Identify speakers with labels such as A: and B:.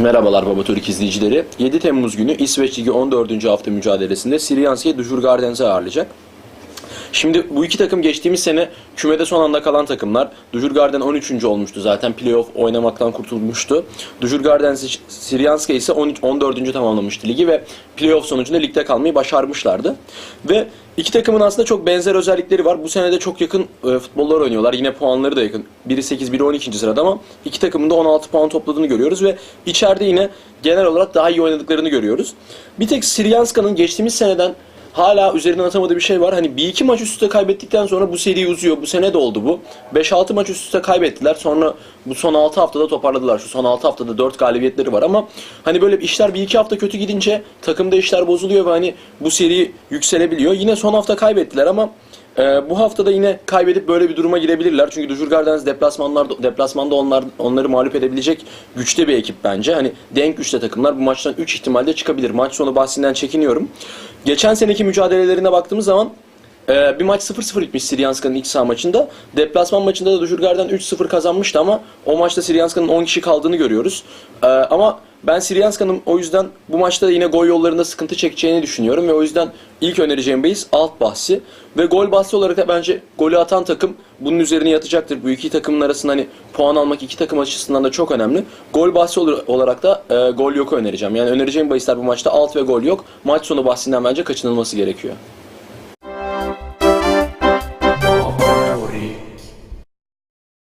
A: Merhabalar Baba Türk izleyicileri. 7 Temmuz günü İsveç Ligi 14. hafta mücadelesinde Siryanski Dujurgardens'i ağırlayacak. Şimdi bu iki takım geçtiğimiz sene kümede son anda kalan takımlar. Dujurgarden 13. olmuştu zaten playoff oynamaktan kurtulmuştu. Dujurgarden Siryanski ise 13, 14. tamamlamıştı ligi ve playoff sonucunda ligde kalmayı başarmışlardı. Ve iki takımın aslında çok benzer özellikleri var. Bu sene de çok yakın e, futbollar oynuyorlar. Yine puanları da yakın. Biri 8, biri 12. sırada ama iki takımın da 16 puan topladığını görüyoruz ve içeride yine genel olarak daha iyi oynadıklarını görüyoruz. Bir tek Siryanska'nın geçtiğimiz seneden hala üzerinden atamadığı bir şey var. Hani bir iki maç üst üste kaybettikten sonra bu seri uzuyor. Bu sene de oldu bu. 5-6 maç üst üste kaybettiler. Sonra bu son 6 haftada toparladılar. Şu son 6 haftada 4 galibiyetleri var ama hani böyle işler bir iki hafta kötü gidince takımda işler bozuluyor ve hani bu seri yükselebiliyor. Yine son hafta kaybettiler ama ee, bu hafta da yine kaybedip böyle bir duruma girebilirler. Çünkü Dujurgardens deplasmanlar deplasmanda onlar onları mağlup edebilecek güçte bir ekip bence. Hani denk güçte takımlar bu maçtan 3 ihtimalde çıkabilir. Maç sonu bahsinden çekiniyorum. Geçen seneki mücadelelerine baktığımız zaman e, bir maç 0-0 bitmiş Siryanska'nın ilk saha maçında. Deplasman maçında da Dujurgarden 3-0 kazanmıştı ama o maçta Siryanska'nın 10 kişi kaldığını görüyoruz. Ee, ama ben Siryanska'nın o yüzden bu maçta yine gol yollarında sıkıntı çekeceğini düşünüyorum ve o yüzden ilk önereceğim bahis alt bahsi. Ve gol bahsi olarak da bence golü atan takım bunun üzerine yatacaktır. Bu iki takımın arasında hani puan almak iki takım açısından da çok önemli. Gol bahsi ol- olarak da e, gol yoku önereceğim. Yani önereceğim bahisler bu maçta alt ve gol yok. Maç sonu bahsinden bence kaçınılması gerekiyor.